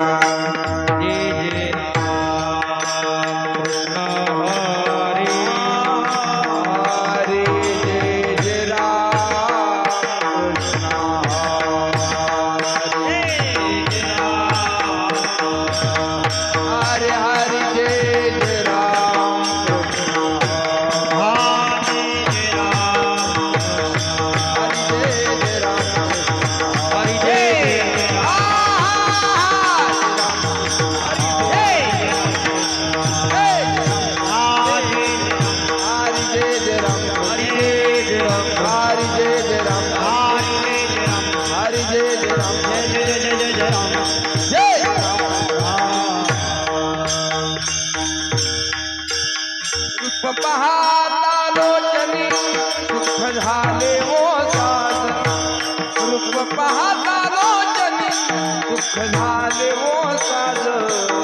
Música झाले ओ साध रूप पाहता रोजनी दुःख झाले हो ओ साध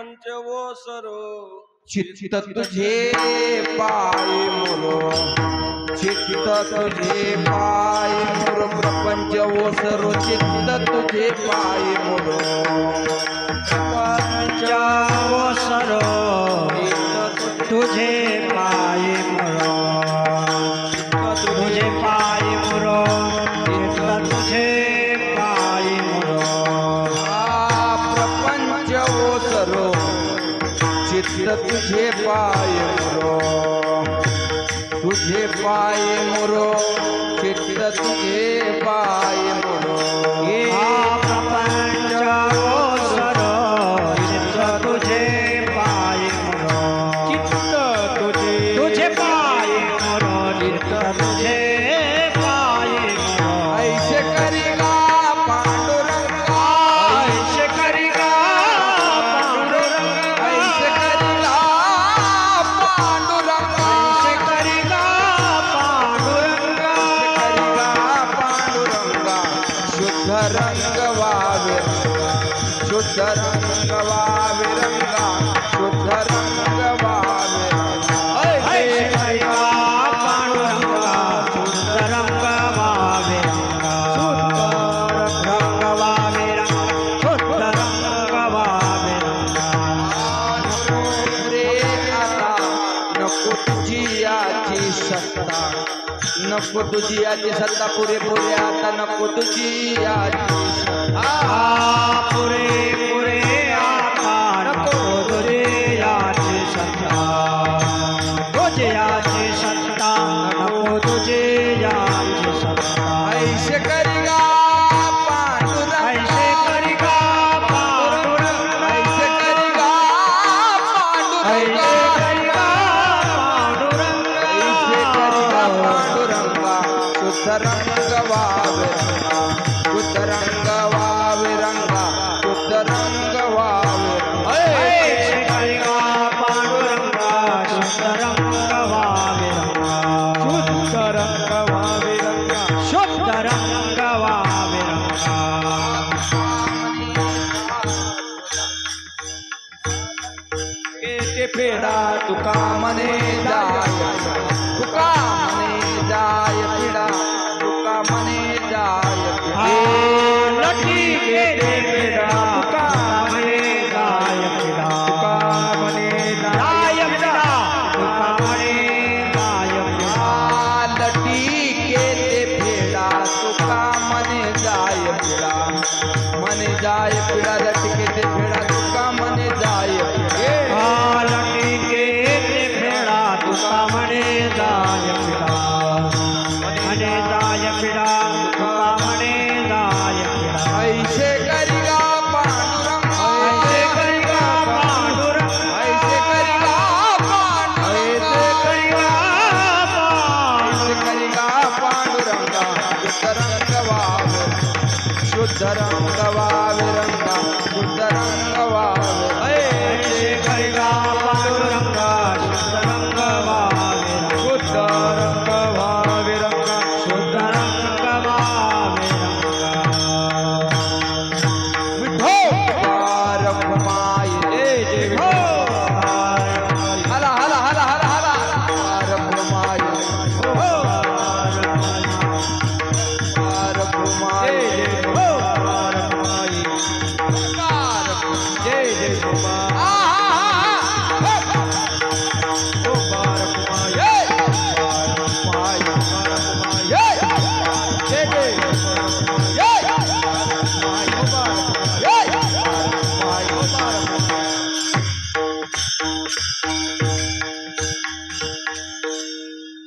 पंचवोसरो चित्त तुझे पाय म्हणून चित्त तुझे पाय म्हणून प्रपंच सरो। चित्त तुझे पाय म्हणून प्रपंचा करो चित्त तुझे पाय मुरो। तुझे पाय मुरो चित्त तुझे पाय मुरो। ये प्रपंच तुझे पाए मोरो। तुझे ರಂಗವಾವೆ ಶುದ್ಧ ರಂಗವಾ नको तुझी आजी सत्ता पुरे पुरे आता नको तुझी आजी. যায় পীড়া টিকে